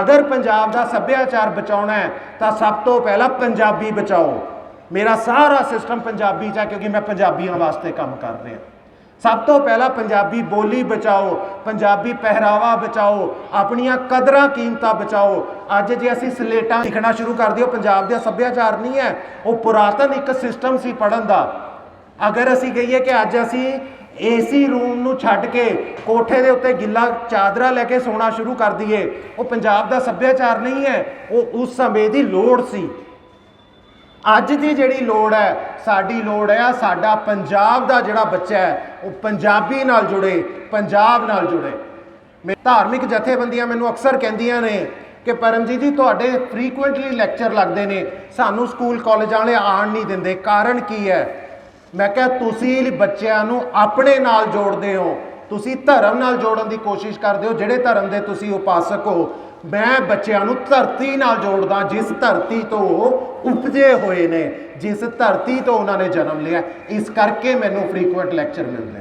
ਅਗਰ ਪੰਜਾਬ ਦਾ ਸੱਭਿਆਚਾਰ ਬਚਾਉਣਾ ਹੈ, ਤਾਂ ਸਭ ਤੋਂ ਪਹਿਲਾਂ ਪੰਜਾਬੀ ਬਚਾਓ। ਮੇਰਾ ਸਾਰਾ ਸਿਸਟਮ ਪੰਜਾਬੀ 'ਚ ਹੈ, ਕਿਉਂਕਿ ਮੈਂ ਪੰਜਾਬੀਆਂ ਵਾਸਤੇ ਕੰਮ ਕਰ ਰਿਹਾ। ਸਭ ਤੋਂ ਪਹਿਲਾਂ ਪੰਜਾਬੀ ਬੋਲੀ ਬਚਾਓ, ਪੰਜਾਬੀ ਪਹਿਰਾਵਾ ਬਚਾਓ, ਆਪਣੀਆਂ ਕਦਰਾਂ ਕੀਮਤਾਂ ਬਚਾਓ। ਅੱਜ ਜੇ ਅਸੀਂ ਸਲੇਟਾਂ ਲਿਖਣਾ ਸ਼ੁਰੂ ਕਰ ਦਿਓ, ਪੰਜਾਬ ਦਾ ਸੱਭਿਆਚਾਰ ਨਹੀਂ ਹੈ, ਉਹ ਪੁਰਾਤਨ ਇੱਕ ਸਿਸਟਮ ਸੀ ਪੜਨ ਦਾ। ਅਗਰ ਅਸੀਂ ਕਹੀਏ ਕਿ ਅੱਜ ਅਸੀਂ ਏਸੀ ਰੂਮ ਨੂੰ ਛੱਡ ਕੇ ਕੋਠੇ ਦੇ ਉੱਤੇ ਗਿੱਲਾ ਚਾਦਰਾ ਲੈ ਕੇ ਸੌਣਾ ਸ਼ੁਰੂ ਕਰ ਦਈਏ। ਉਹ ਪੰਜਾਬ ਦਾ ਸੱਭਿਆਚਾਰ ਨਹੀਂ ਹੈ, ਉਹ ਉਸ ਸਮੇਂ ਦੀ ਲੋੜ ਸੀ। ਅੱਜ ਦੀ ਜਿਹੜੀ ਲੋੜ ਹੈ, ਸਾਡੀ ਲੋੜ ਹੈ, ਸਾਡਾ ਪੰਜਾਬ ਦਾ ਜਿਹੜਾ ਬੱਚਾ ਹੈ, ਉਹ ਪੰਜਾਬੀ ਨਾਲ ਜੁੜੇ, ਪੰਜਾਬ ਨਾਲ ਜੁੜੇ। ਮੇ ਧਾਰਮਿਕ ਜਥੇਬੰਦੀਆਂ ਮੈਨੂੰ ਅਕਸਰ ਕਹਿੰਦੀਆਂ ਨੇ ਕਿ ਪਰਮਜੀਤ ਜੀ, ਤੁਹਾਡੇ ਫ੍ਰੀਕੁਐਂਟਲੀ ਲੈਕਚਰ ਲੱਗਦੇ ਨੇ। ਸਾਨੂੰ ਸਕੂਲ ਕਾਲਜਾਂ ਵਾਲੇ ਆਣ ਨਹੀਂ ਦਿੰਦੇ। ਕਾਰਨ ਕੀ ਹੈ? ਮੈਂ ਕਿਹਾ, ਤੁਸੀਂ ਬੱਚਿਆਂ ਨੂੰ ਆਪਣੇ ਨਾਲ ਜੋੜਦੇ ਹੋ। ਤੁਸੀਂ ਧਰਮ ਨਾਲ ਜੋੜਨ ਦੀ ਕੋਸ਼ਿਸ਼ ਕਰਦੇ ਹੋ। ਜਿਹੜੇ ਧਰਮ ਦੇ ਤੁਸੀਂ ਉਪਾਸਕ ਹੋ, ਮੈਂ ਬੱਚਿਆਂ ਨੂੰ ਧਰਤੀ ਨਾਲ ਜੋੜਦਾ, ਜਿਸ ਧਰਤੀ ਤੋਂ ਉਹ ਉਪਜੇ ਹੋਏ ਨੇ, ਜਿਸ ਧਰਤੀ ਤੋਂ ਉਹਨਾਂ ਨੇ ਜਨਮ ਲਿਆ। ਇਸ ਕਰਕੇ ਮੈਨੂੰ ਫ੍ਰੀਕੁਐਂਟ ਲੈਕਚਰ ਮਿਲਦੇ